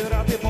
Ahora te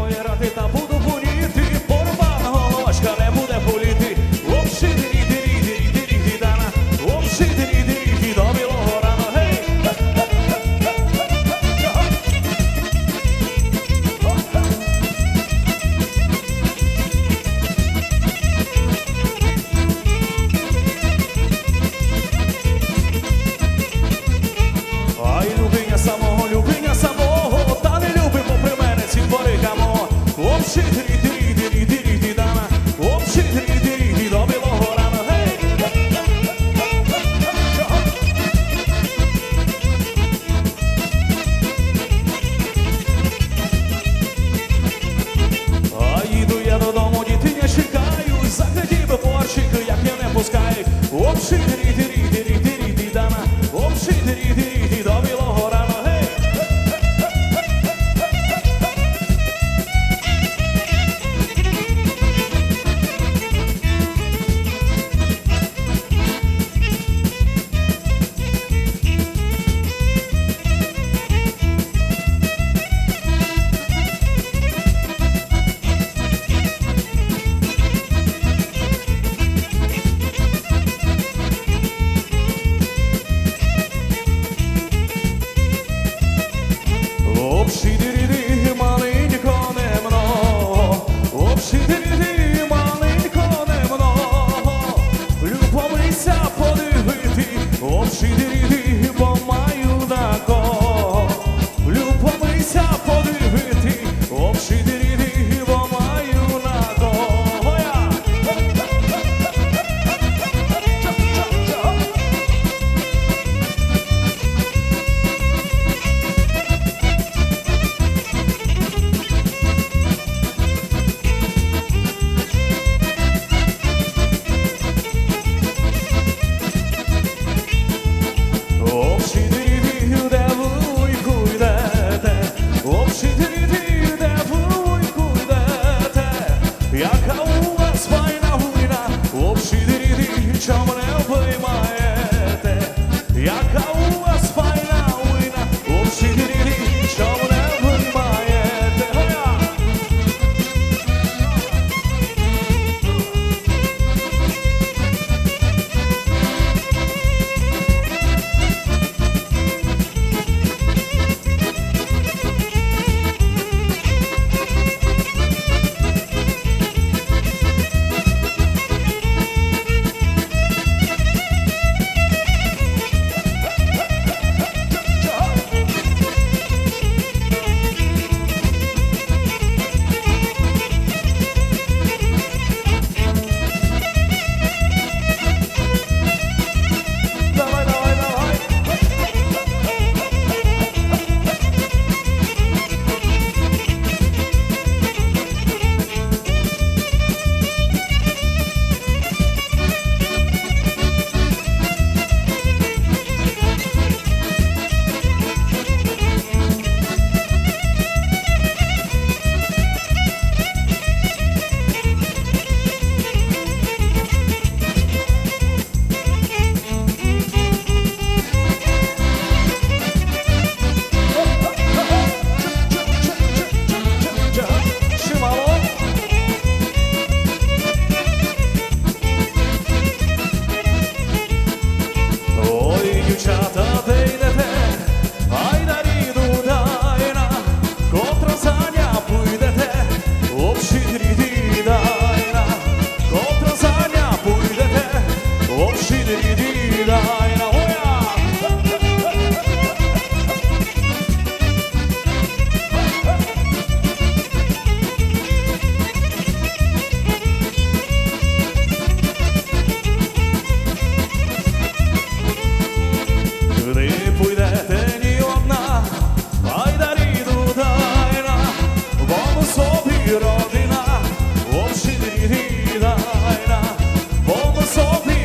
she did. яка у вас файна гуйна, обшиди, що мене обіймаєте, яка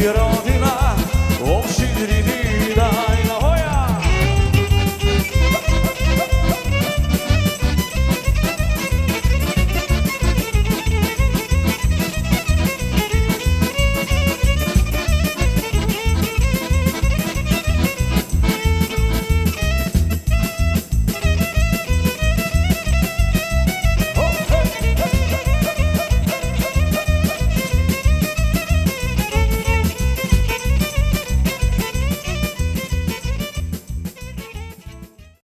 you don't